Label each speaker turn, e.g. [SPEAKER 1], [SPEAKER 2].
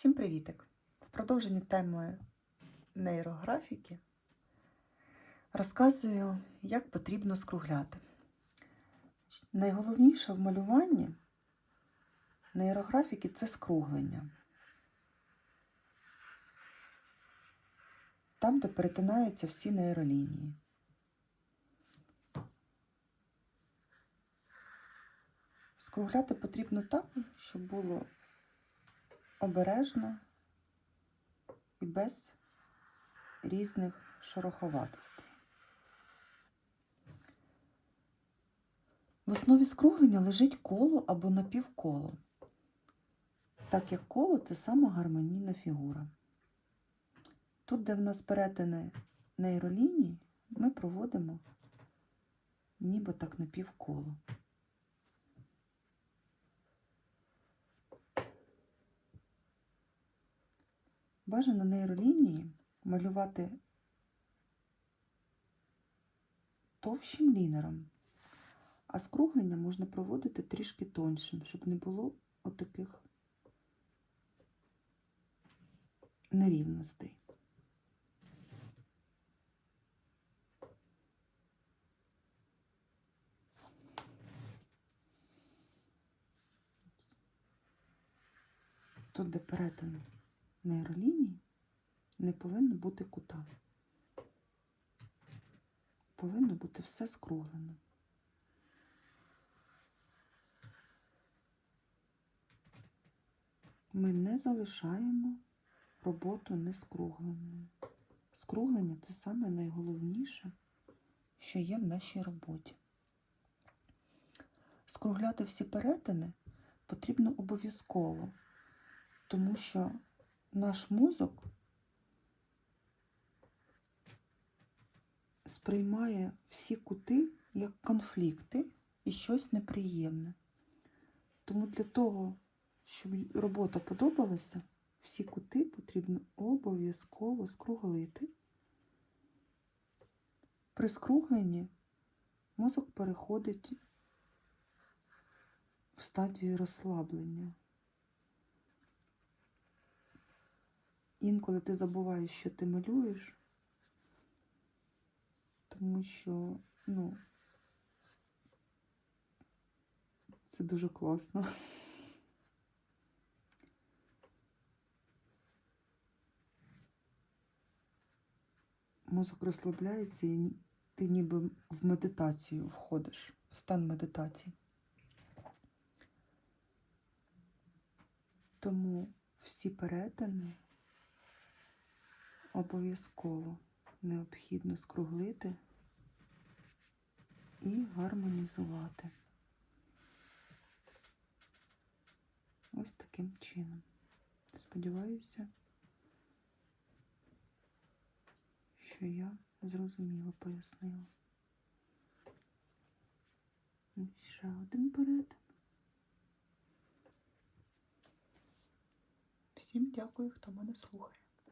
[SPEAKER 1] Всім привітик! В продовженні теми нейрографіки розказую, як потрібно скругляти. Найголовніше в малюванні нейрографіки це скруглення. Там, де перетинаються всі нейролінії. Скругляти потрібно так, щоб було обережно і без різних шороховатостей. В основі скруглення лежить коло або напівколо, так як коло це сама гармонійна фігура. Тут, де в нас перетини нейролінії, ми проводимо ніби так напівколо. Бажано нейролінії малювати товщим лінером, а скруглення можна проводити трішки тоншим, щоб не було отаких нерівностей. Тут, де перетин нейроліній, не повинно бути кута. Повинно бути все скруглено. Ми не залишаємо роботу нескругленою. Скруглення це саме найголовніше, що є в нашій роботі. Скругляти всі перетини потрібно обов'язково, тому що наш мозок сприймає всі кути як конфлікти і щось неприємне. Тому для того, щоб робота подобалася, всі кути потрібно обов'язково скруглити. При скругленні мозок переходить в стадію розслаблення. Інколи ти забуваєш, що ти малюєш, тому що, ну, це дуже класно. Мозок розслабляється і ти ніби в медитацію входиш, в стан медитації. Тому всі перетини обов'язково необхідно скруглити і гармонізувати. Ось таким чином. Сподіваюся, що я зрозуміло пояснила. Ще один перетин. Всім дякую, хто мене слухає.